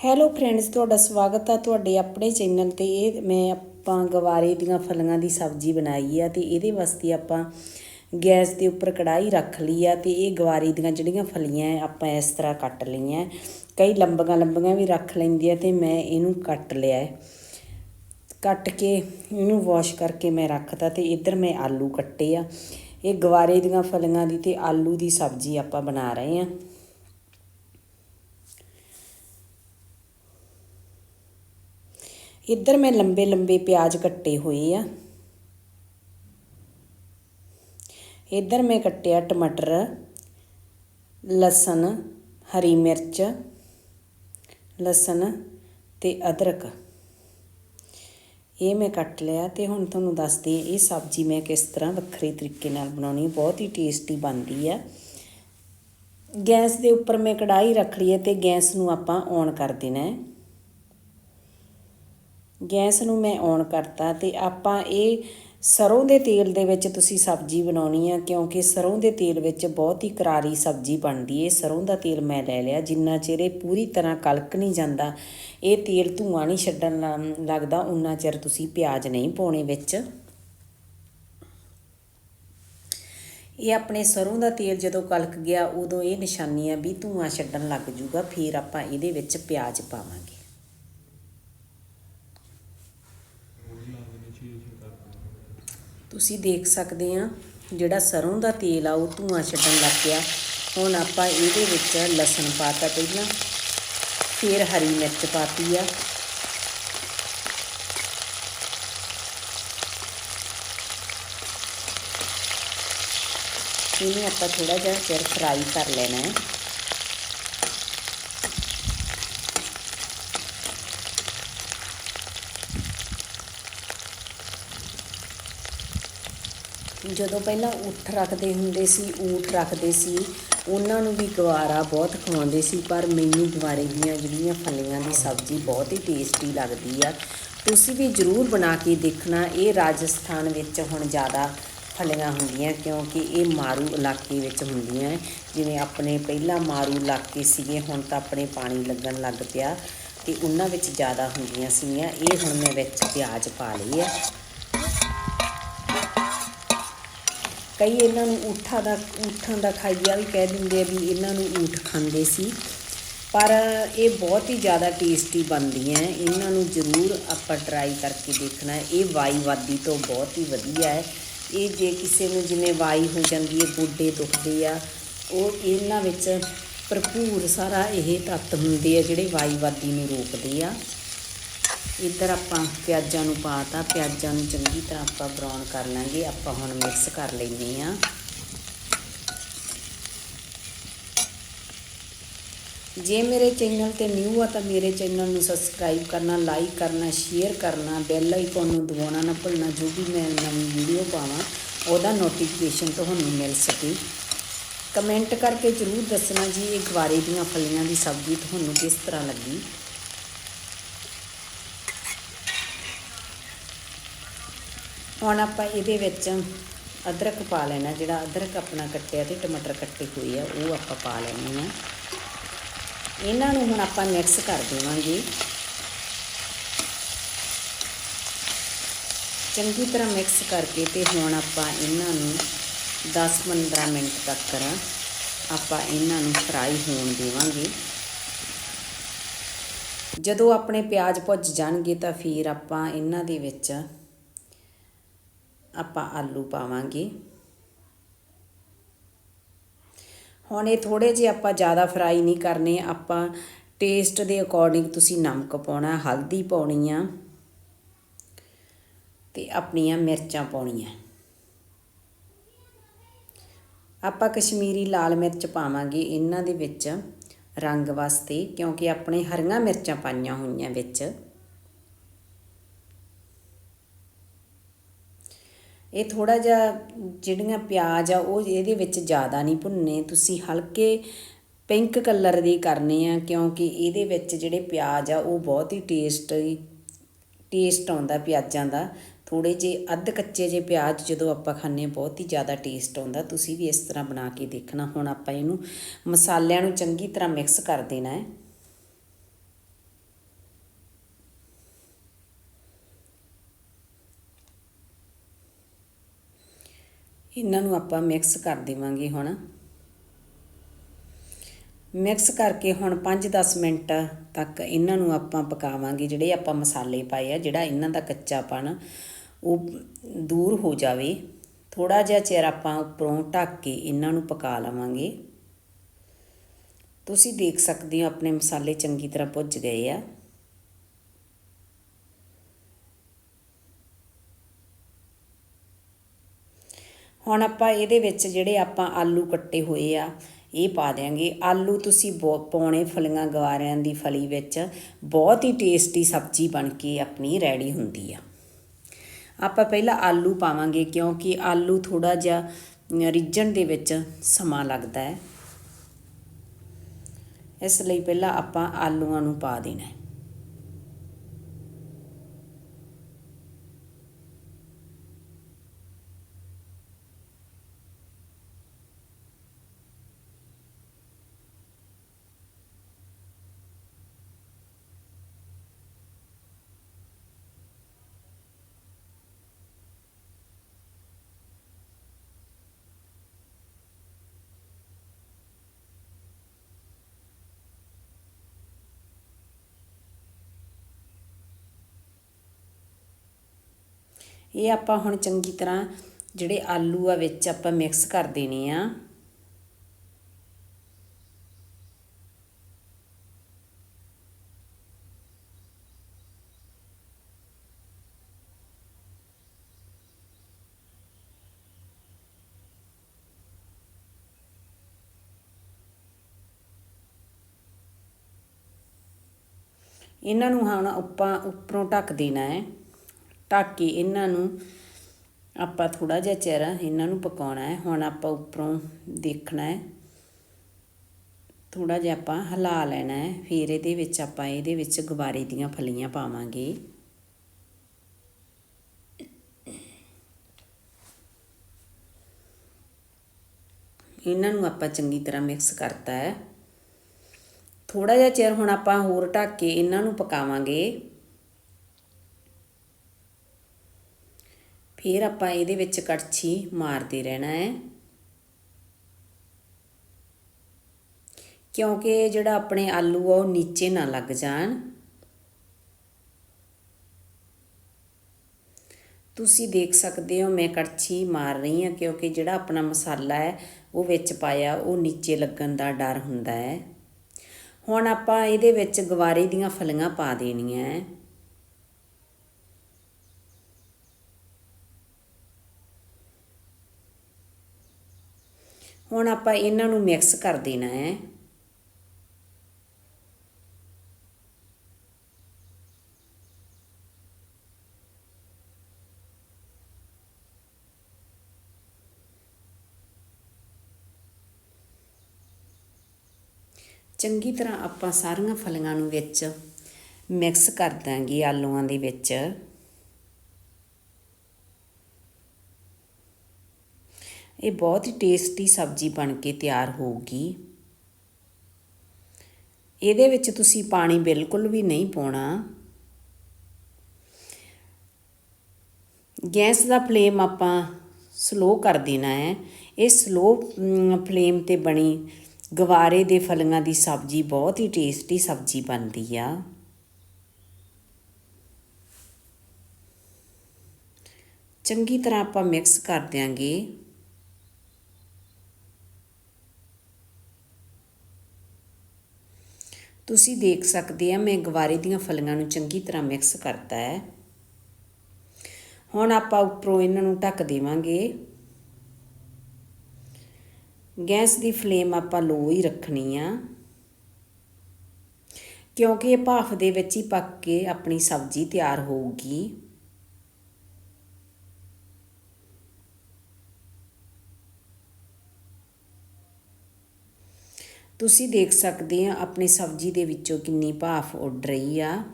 Hello friends ਤੁਹਾਡਾ ਸਵਾਗਤ ਆ ਤੁਹਾਡੇ ਆਪਣੇ ਚੈਨਲ ਤੇ। ਇਹ ਮੈਂ ਆਪਾਂ ਗਵਾਰੇ ਦੀਆਂ ਫਲੀਆਂ ਦੀ ਸਬਜ਼ੀ ਬਣਾਈ ਆ ਤੇ ਇਹਦੇ ਵਾਸਤੇ ਆਪਾਂ ਗੈਸ ਦੇ ਉੱਪਰ ਕੜਾਈ ਰੱਖ ਲਈ ਆ ਤੇ ਇਹ ਗਵਾਰੇ ਦੀਆਂ ਜਿਹੜੀਆਂ ਫਲੀਆਂ ਆਪਾਂ ਇਸ ਤਰ੍ਹਾਂ ਕੱਟ ਲਈਆਂ। ਕਈ ਲੰਬੀਆਂ ਲੰਬੀਆਂ ਵੀ ਰੱਖ ਲੈਂਦੀ ਆ ਤੇ ਮੈਂ ਇਹਨੂੰ ਕੱਟ ਲਿਆ ਕੱਟ ਕੇ ਇਹਨੂੰ ਵਾਸ਼ ਕਰਕੇ ਮੈਂ ਰੱਖਤਾ ਤੇ ਇੱਧਰ ਮੈਂ ਆਲੂ ਕੱਟੇ ਆ। ਇਹ ਗਵਾਰੇ ਦੀਆਂ ਫਲੀਆਂ ਦੀ ਤੇ ਆਲੂ ਦੀ ਸਬਜ਼ੀ ਆਪਾਂ ਬਣਾ ਰਹੇ ਆ। ਇੱਧਰ ਮੈਂ ਲੰਬੇ ਲੰਬੇ ਪਿਆਜ਼ ਕੱਟੇ ਹੋਏ ਆ? ਇੱਧਰ ਮੈਂ ਕੱਟਿਆ ਟਮਾਟਰ, ਲਸਣ, ਹਰੀ ਮਿਰਚ, ਲਸਣ ਤੇ ਅਦਰਕ। ਇਹ ਮੈਂ ਕੱਟ ਲਿਆ ਤੇ ਹੁਣ ਤੁਹਾਨੂੰ ਦੱਸਦੀ ਹਾਂ ਇਹ ਸਬਜ਼ੀ ਮੈਂ ਕਿਸ ਤਰ੍ਹਾਂ ਵੱਖਰੇ ਤਰੀਕੇ ਨਾਲ ਬਣਾਉਣੀ ਬਹੁਤ ਹੀ ਟੇਸਟੀ ਬਣਦੀ ਆ। ਗੈਸ ਦੇ ਉੱਪਰ ਮੈਂ ਕੜਾਈ ਰੱਖ ਲਈ ਹੈ ਤੇ ਗੈਸ ਨੂੰ ਆਪਾਂ ਔਨ ਕਰ ਦੇਣਾ ਹੈ। ਗੈਸ ਨੂੰ ਮੈਂ ਔਨ ਕਰਤਾ ਤੇ ਆਪਾਂ ਇਹ ਸਰੋਂ ਦੇ ਤੇਲ ਦੇ ਵਿੱਚ ਤੁਸੀਂ ਸਬਜ਼ੀ ਬਣਾਉਣੀ ਆ, ਕਿਉਂਕਿ ਸਰੋਂ ਦੇ ਤੇਲ ਵਿੱਚ ਬਹੁਤ ਹੀ ਕਰਾਰੀ ਸਬਜ਼ੀ ਬਣਦੀ ਏ। ਸਰੋਂ ਦਾ ਤੇਲ ਮੈਂ ਲੈ ਲਿਆ, ਜਿੰਨਾ ਚਿਰ ਇਹ ਪੂਰੀ ਤਰ੍ਹਾਂ ਕਲਕ ਨਹੀਂ ਜਾਂਦਾ, ਇਹ ਤੇਲ ਧੂਆਂ ਨਹੀਂ ਛੱਡਣ ਲ- ਲੱਗਦਾ ਉਨਾ ਚਿਰ ਤੁਸੀਂ ਪਿਆਜ਼ ਨਹੀਂ ਪਾਉਣੇ ਵਿੱਚ। ਇਹ ਆਪਣੇ ਸਰੋਂ ਦਾ ਤੇਲ ਜਦੋਂ ਕਲਕ ਗਿਆ, ਉਦੋਂ ਇਹ ਨਿਸ਼ਾਨੀ ਆ ਵੀ ਧੂਆਂ ਛੱਡਣ ਲੱਗ ਜੂਗਾ, ਫਿਰ ਆਪਾਂ ਇਹਦੇ ਵਿੱਚ ਪਿਆਜ਼ ਪਾਵਾਂਗੇ। ਤੁਸੀਂ ਦੇਖ ਸਕਦੇ ਆ ਜਿਹੜਾ ਸਰੋਂ ਦਾ ਤੇਲ ਆ, ਉਹ ਧੂਆਂ ਛੱਡਣ ਲੱਗ ਪਿਆ। ਹੁਣ ਆਪਾਂ ਇਹਦੇ ਵਿੱਚ ਲਸਣ ਪਾਤਾ ਪਹਿਲਾਂ, ਫਿਰ ਹਰੀ ਮਿਰਚ ਪਾਤੀ ਆ। ਇਹਨੂੰ ਆਪਾਂ ਥੋੜਾ ਜਿਹਾ ਚਿਰ ਫਰਾਈ ਕਰ ਲੈਣਾ ਹੈ। ਜਦੋਂ ਪਹਿਲਾਂ ਊਠ ਰੱਖਦੇ ਹੁੰਦੇ ਸੀ, ਊਠ ਰੱਖਦੇ ਸੀ, ਉਹਨਾਂ ਨੂੰ ਵੀ ਗਵਾਰਾ ਬਹੁਤ ਖਵਾਉਂਦੇ ਸੀ, ਪਰ ਮੈਨੂੰ ਗਵਾਰੇ ਦੀਆਂ ਜਿਹੜੀਆਂ ਫਲੀਆਂ ਦੀ ਸਬਜ਼ੀ ਬਹੁਤ ਹੀ ਟੇਸਟੀ ਲੱਗਦੀ ਆ। ਤੁਸੀਂ ਵੀ ਜ਼ਰੂਰ ਬਣਾ ਕੇ ਦੇਖਣਾ, ਇਹ ਰਾਜਸਥਾਨ ਵਿੱਚ ਹੁਣ ਜ਼ਿਆਦਾ ਫਲੀਆਂ ਹੁੰਦੀਆਂ, ਕਿਉਂਕਿ ਇਹ ਮਾਰੂ ਇਲਾਕੇ ਵਿੱਚ ਹੁੰਦੀਆਂ ਜਿਵੇਂ ਆਪਣੇ ਪਹਿਲਾਂ ਮਾਰੂ ਇਲਾਕੇ ਸੀਗੇ, ਹੁਣ ਤਾਂ ਆਪਣੇ ਪਾਣੀ ਲੱਗਣ ਲੱਗ ਪਿਆ ਤੇ ਉਹਨਾਂ ਵਿੱਚ ਜ਼ਿਆਦਾ ਹੁੰਦੀਆਂ ਸੀਗੀਆਂ। ਇਹ ਹੁਣ ਮੈਂ ਵਿੱਚ ਪਿਆਜ਼ ਪਾ ਲਈ ਆ ਕਈ ਇਹਨਾਂ ਨੂੰ ਊਠਾਂ ਦਾ ਊਠਾਂ ਦਾ ਖਾਈਆ ਵੀ ਕਹਿ ਦਿੰਦੇ ਆ ਵੀ ਇਹਨਾਂ ਨੂੰ ਊਠ ਖਾਂਦੇ ਸੀ। ਪਰ ਇਹ ਬਹੁਤ ਹੀ ਜ਼ਿਆਦਾ ਟੇਸਟੀ ਬਣਦੀਆਂ ਹੈ। ਇਹਨਾਂ ਨੂੰ ਜ਼ਰੂਰ ਆਪਾਂ ਟਰਾਈ ਕਰਕੇ ਦੇਖਣਾ ਇਹ ਵਾਈ ਵਾਦੀ ਤੋਂ ਬਹੁਤ ਹੀ ਵਧੀਆ ਹੈ। ਇਹ ਜੇ ਕਿਸੇ ਨੂੰ ਜਿਵੇਂ ਵਾਈ ਹੋ ਜਾਂਦੀ ਹੈ ਗੋਡੇ ਦੁਖਦੇ ਆ, ਉਹ ਇਹਨਾਂ ਵਿੱਚ ਭਰਪੂਰ ਸਾਰਾ ਇਹ ਤੱਤ ਹੁੰਦੇ ਆ ਜਿਹੜੇ ਵਾਈ ਵਾਦੀ ਨੂੰ ਰੋਕਦੇ ਆ। ਇੱਧਰ ਆਪਾਂ ਪਿਆਜ਼ਾਂ ਨੂੰ ਪਾਤਾ, ਪਿਆਜ਼ਾਂ ਨੂੰ ਚੰਗੀ ਤਰ੍ਹਾਂ ਆਪਾਂ ਬਰਾਊਨ ਕਰ ਲਾਂਗੇ, ਆਪਾਂ ਹੁਣ ਮਿਕਸ ਕਰ ਲੈਂਦੇ ਆ ਜੇ ਮੇਰੇ ਚੈਨਲ ਤੇ ਨਿਊ ਆ ਤਾਂ ਮੇਰੇ ਚੈਨਲ ਨੂੰ ਸਬਸਕ੍ਰਾਈਬ ਕਰਨਾ ਲਾਈਕ ਕਰਨਾ ਸ਼ੇਅਰ ਕਰਨਾ ਬੈਲ ਆਈਕਨ ਨੂੰ ਦਬਾਉਣਾ ਨਾ ਭੁੱਲਣਾ, ਜੋ ਵੀ ਮੈਂ ਨਵੀਂ ਵੀਡੀਓ ਪਾਵਾਂ, ਉਹਦਾ ਨੋਟੀਫਿਕੇਸ਼ਨ ਤੁਹਾਨੂੰ ਮਿਲ ਸਕੇ। ਕਮੈਂਟ ਕਰਕੇ ਜਰੂਰ ਦੱਸਣਾ ਜੀ, ਇਹ ਗਵਾਰੇ ਦੀਆਂ ਫਲੀਆਂ ਦੀ ਸਬਜ਼ੀ ਤੁਹਾਨੂੰ ਕਿਸ ਤਰ੍ਹਾਂ ਲੱਗੀ। ਹੁਣ ਆਪਾਂ ਇਹਦੇ ਵਿੱਚ ਅਦਰਕ ਪਾ ਲੈਣਾ, ਜਿਹੜਾ ਅਦਰਕ ਆਪਣਾ ਕੱਟਿਆ ਤੇ ਟਮਾਟਰ ਕੱਟੇ ਹੋਏ ਆ, ਉਹ ਆਪਾਂ ਪਾ ਲੈਣੇ ਆ ਇਹਨਾਂ ਨੂੰ ਹੁਣ ਆਪਾਂ ਮਿਕਸ ਕਰ ਦੇਵਾਂਗੇ। ਚੰਗੀ ਤਰ੍ਹਾਂ ਮਿਕਸ ਕਰਕੇ ਤੇ ਹੁਣ ਆਪਾਂ ਇਹਨਾਂ ਨੂੰ 10-15 ਮਿੰਟ ਤੱਕ ਆਪਾਂ ਇਹਨਾਂ ਨੂੰ ਫਰਾਈ ਹੋਣ ਦੇਵਾਂਗੇ। ਜਦੋਂ ਆਪਣੇ ਪਿਆਜ਼ ਭੁੱਜ ਜਾਣਗੇ ਤਾਂ ਫਿਰ ਆਪਾਂ ਇਹਨਾਂ ਦੇ ਵਿੱਚ ਆਪਾਂ ਆਲੂ ਪਾਵਾਂਗੇ। ਹੁਣ ਇਹ ਥੋੜੇ ਜਿਹੇ ਆਪਾਂ ਜ਼ਿਆਦਾ ਫਰਾਈ ਨਹੀਂ ਕਰਨੇ, ਆਪਾਂ ਟੇਸਟ ਦੇ ਅਕੋਰਡਿੰਗ ਤੁਸੀਂ ਨਮਕ ਪਾਉਣਾ, ਹਲਦੀ ਪਾਉਣੀ ਆ ਤੇ ਆਪਣੀਆਂ ਮਿਰਚਾਂ ਪਾਉਣੀਆਂ। ਆਪਾਂ ਕਸ਼ਮੀਰੀ ਲਾਲ ਮਿਰਚ ਪਾਵਾਂਗੇ ਇਹਨਾਂ ਦੇ ਵਿੱਚ ਰੰਗ ਵਾਸਤੇ, ਕਿਉਂਕਿ ਆਪਣੇ ਹਰੀਆਂ ਮਿਰਚਾਂ ਪਾਈਆਂ ਹੋਈਆਂ ਵਿੱਚ। ਇਹ ਥੋੜਾ ਜਿਹਾ ਜਿਹੜੀਆਂ ਪਿਆਜ਼ ਆ, ਉਹ ਇਹਦੇ ਵਿੱਚ ਜ਼ਿਆਦਾ ਨਹੀਂ ਭੁੰਨੇ ਤੁਸੀਂ ਹਲਕੇ ਪਿੰਕ ਕਲਰ ਦੀ ਕਰਨੇ ਆ, ਕਿਉਂਕਿ ਇਹਦੇ ਵਿੱਚ ਜਿਹੜੇ ਪਿਆਜ਼ ਆ, ਉਹ ਬਹੁਤ ਹੀ ਟੇਸਟ ਟੇਸਟ ਆਉਂਦਾ ਪਿਆਜ਼ਾਂ ਦਾ। ਥੋੜੇ ਜਿਹੇ ਅੱਧ ਕੱਚੇ ਜਿਹੇ ਪਿਆਜ਼ ਜਦੋਂ ਆਪਾਂ ਖਾਂਦੇ ਹਾਂ ਬਹੁਤ ਹੀ ਜ਼ਿਆਦਾ ਟੇਸਟ ਆਉਂਦਾ। ਤੁਸੀਂ ਵੀ ਇਸ ਤਰ੍ਹਾਂ ਬਣਾ ਕੇ ਦੇਖਣਾ। ਹੁਣ ਆਪਾਂ ਇਹਨੂੰ ਮਸਾਲਿਆਂ ਨੂੰ ਚੰਗੀ ਤਰ੍ਹਾਂ ਮਿਕਸ ਕਰ ਦੇਣਾ ਹੈ। ਇਹਨਾਂ ਨੂੰ ਆਪਾਂ ਮਿਕਸ ਕਰ ਦੇਵਾਂਗੇ ਹੁਣ। ਮਿਕਸ ਕਰਕੇ ਹੁਣ 5-10 ਮਿੰਟ ਤੱਕ ਇਹਨਾਂ ਨੂੰ ਆਪਾਂ ਪਕਾਵਾਂਗੇ। ਜਿਹੜੇ ਆਪਾਂ ਮਸਾਲੇ ਪਾਏ ਆ, ਜਿਹੜਾ ਇਹਨਾਂ ਦਾ ਕੱਚਾਪਣ ਉਹ ਦੂਰ ਹੋ ਜਾਵੇ। ਥੋੜਾ ਜਿਹਾ ਚਿਰ ਆਪਾਂ ਉੱਪਰੋਂ ਢੱਕ ਕੇ ਇਹਨਾਂ ਨੂੰ ਪਕਾ ਲਵਾਂਗੇ। ਤੁਸੀਂ ਦੇਖ ਸਕਦੇ ਹੋ, ਆਪਣੇ ਮਸਾਲੇ ਚੰਗੀ ਤਰ੍ਹਾਂ ਭੁੱਜ ਗਏ ਆ। ਹੁਣ ਆਪਾਂ ਇਹਦੇ ਵਿੱਚ ਜਿਹੜੇ ਆਪਾਂ ਆਲੂ ਕੱਟੇ ਹੋਏ ਆ, ਇਹ ਪਾ ਦਿਆਂਗੇ। ਆਲੂ ਤੁਸੀਂ ਪਾਉਣੇ ਫਲੀਆਂ ਗਵਾਰਿਆਂ ਦੀ ਫਲੀ ਵਿੱਚ ਬਹੁਤ ਹੀ ਟੇਸਟੀ ਸਬਜ਼ੀ ਬਣ ਕੇ ਆਪਣੀ ਰੈਡੀ ਹੁੰਦੀ ਆ। ਆਪਾਂ ਪਹਿਲਾਂ ਆਲੂ ਪਾਵਾਂਗੇ ਕਿਉਂਕਿ ਆਲੂ ਥੋੜਾ ਜਿਹਾ ਰਿੱਝਣ ਦੇ ਵਿੱਚ ਸਮਾਂ ਲੱਗਦਾ ਹੈ। ਇਸ ਲਈ ਪਹਿਲਾਂ ਆਪਾਂ ਆਲੂਆਂ ਨੂੰ ਪਾ ਦੇਣਾ ਹੈ। ਇਹ ਆਪਾਂ ਹੁਣ ਚੰਗੀ ਤਰ੍ਹਾਂ ਜਿਹੜੇ ਆਲੂ ਆ ਵਿੱਚ ਆਪਾਂ ਮਿਕਸ ਕਰ ਦੇਣੇ ਆ। ਇਹਨਾਂ ਨੂੰ ਹੁਣ ਆਪਾਂ ਉੱਪਰੋਂ ਢੱਕ ਦੇਣਾ ਹੈ। ਢੱਕ ਕੇ ਇਹਨਾਂ ਨੂੰ ਆਪਾਂ ਥੋੜਾ ਜਿਹਾ ਚਿਰ ਇਹਨਾਂ ਨੂੰ ਪਕਾਉਣਾ ਹੈ। ਹੁਣ ਆਪਾਂ ਉੱਪਰੋਂ ਦੇਖਣਾ ਹੈ। ਥੋੜਾ ਜਿਹਾ ਆਪਾਂ ਹਿਲਾ ਲੈਣਾ ਹੈ। ਫਿਰ ਇਹਦੇ ਵਿੱਚ ਆਪਾਂ ਇਹਦੇ ਵਿੱਚ ਗਵਾਰੇ ਦੀਆਂ ਫਲੀਆਂ ਪਾਵਾਂਗੇ। ਇਹਨਾਂ ਨੂੰ ਆਪਾਂ ਚੰਗੀ ਤਰ੍ਹਾਂ ਮਿਕਸ ਕਰਤਾ ਹੈ। ਥੋੜਾ ਜਿਹਾ ਚਿਰ ਹੁਣ ਆਪਾਂ ਹੋਰ ਢੱਕ ਕੇ ਇਹਨਾਂ ਨੂੰ ਪਕਾਵਾਂਗੇ। ਫਿਰ ਆਪਾਂ ਇਹਦੇ ਵਿੱਚ ਕੜਛੀ ਮਾਰਦੇ ਰਹਿਣਾ ਹੈ। ਕਿਉਂਕਿ ਜਿਹੜਾ ਆਪਣੇ ਆਲੂ ਆ, ਉਹ ਨੀਚੇ ਨਾ ਲੱਗ ਜਾਣ। ਤੁਸੀਂ ਦੇਖ ਸਕਦੇ ਹੋ ਮੈਂ ਕੜਛੀ ਮਾਰ ਰਹੀ ਹਾਂ, ਕਿਉਂਕਿ ਜਿਹੜਾ ਆਪਣਾ ਮਸਾਲਾ ਹੈ, ਉਹ ਵਿੱਚ ਪਾਇਆ, ਉਹ ਨੀਚੇ ਲੱਗਣ ਦਾ ਡਰ ਹੁੰਦਾ ਹੈ। ਹੁਣ ਆਪਾਂ ਇਹਦੇ ਵਿੱਚ ਗਵਾਰੇ ਦੀਆਂ ਫਲੀਆਂ ਪਾ ਦੇਣੀਆਂ ਹੈ। ਹੁਣ ਆਪਾਂ ਇਹਨਾਂ ਨੂੰ ਮਿਕਸ ਕਰ ਦੇਣਾ ਹੈ। ਚੰਗੀ ਤਰ੍ਹਾਂ ਆਪਾਂ ਸਾਰੀਆਂ ਫਲੀਆਂ ਨੂੰ ਵਿੱਚ ਮਿਕਸ ਕਰ ਦਾਂਗੇ ਆਲੂਆਂ ਦੇ ਵਿੱਚ। ਇਹ ਬਹੁਤ ਹੀ ਟੇਸਟੀ ਸਬਜ਼ੀ ਬਣ ਕੇ ਤਿਆਰ ਹੋਊਗੀ। ਇਹਦੇ ਵਿੱਚ ਤੁਸੀਂ ਪਾਣੀ ਬਿਲਕੁਲ ਵੀ ਨਹੀਂ ਪਾਉਣਾ। ਗੈਸ ਦਾ ਫਲੇਮ ਆਪਾਂ ਸਲੋ ਕਰ ਦੇਣਾ ਹੈ। ਇਹ ਸਲੋ ਫਲੇਮ ਤੇ ਬਣੀ ਗਵਾਰੇ ਦੇ ਫਲੀਆਂ ਦੀ ਸਬਜ਼ੀ ਬਹੁਤ ਹੀ ਟੇਸਟੀ ਸਬਜ਼ੀ ਬਣਦੀ ਆ। ਚੰਗੀ ਤਰ੍ਹਾਂ ਆਪਾਂ ਮਿਕਸ ਕਰ ਦਿਆਂਗੇ। ਤੁਸੀਂ ਦੇਖ ਸਕਦੇ ਆ, ਮੈਂ ਗਵਾਰੇ ਦੀਆਂ ਫਲੀਆਂ ਨੂੰ ਚੰਗੀ ਤਰ੍ਹਾਂ ਮਿਕਸ ਕਰਤਾ ਹੈ। ਹੁਣ ਆਪਾਂ ਉੱਪਰੋਂ ਇਹਨਾਂ ਨੂੰ ਢੱਕ ਦੇਵਾਂਗੇ। ਗੈਸ ਦੀ ਫਲੇਮ ਆਪਾਂ ਲੋ ਹੀ ਰੱਖਣੀ ਆ। ਕਿਉਂਕਿ ਇਹ ਭਾਫ ਦੇ ਵਿੱਚ ਹੀ ਪੱਕ ਕੇ ਆਪਣੀ ਸਬਜ਼ੀ ਤਿਆਰ ਹੋਊਗੀ। ਤੁਸੀਂ ਦੇਖ ਸਕਦੇ ਆ ਆਪਣੀ ਸਬਜ਼ੀ ਦੇ ਵਿੱਚੋਂ ਕਿੰਨੀ ਭਾਫ ਉੱਡ ਰਹੀ ਆ।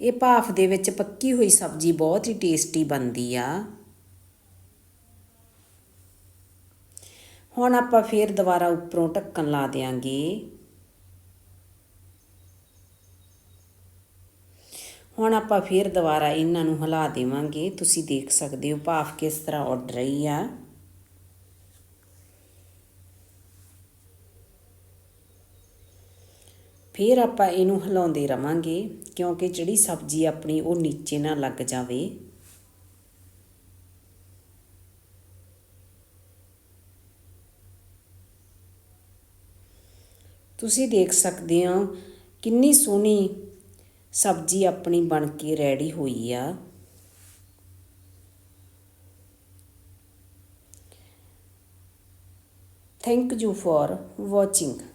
ਇਹ ਭਾਫ ਦੇ ਵਿੱਚ ਪੱਕੀ ਹੋਈ ਸਬਜ਼ੀ ਬਹੁਤ ਹੀ ਟੇਸਟੀ ਬਣਦੀ ਆ। ਹੁਣ ਆਪਾਂ ਫੇਰ ਦੁਬਾਰਾ ਉੱਪਰੋਂ ਢੱਕਣ ਲਾ ਦੇਾਂਗੇ ਹੁਣ ਆਪਾਂ ਫੇਰ ਦੁਬਾਰਾ ਇਹਨਾਂ ਨੂੰ ਹਿਲਾ ਦੇਵਾਂਗੇ। ਤੁਸੀਂ ਦੇਖ ਸਕਦੇ ਹੋ ਭਾਫ ਕਿਸ ਤਰ੍ਹਾਂ ਉੱਡ ਰਹੀ ਆ। ਫਿਰ ਆਪਾਂ ਇਹਨੂੰ ਹਿਲਾਉਂਦੇ ਰਵਾਂਗੇ, ਕਿਉਂਕਿ ਜਿਹੜੀ ਸਬਜ਼ੀ ਆਪਣੀ ਉਹ ਨੀਚੇ ਨਾ ਲੱਗ ਜਾਵੇ। ਤੁਸੀਂ ਦੇਖ ਸਕਦੇ ਹੋ ਕਿੰਨੀ ਸੋਹਣੀ ਸਬਜ਼ੀ ਆਪਣੀ ਬਣ ਕੇ ਰੈਡੀ ਹੋਈ ਆ। Thank you for watching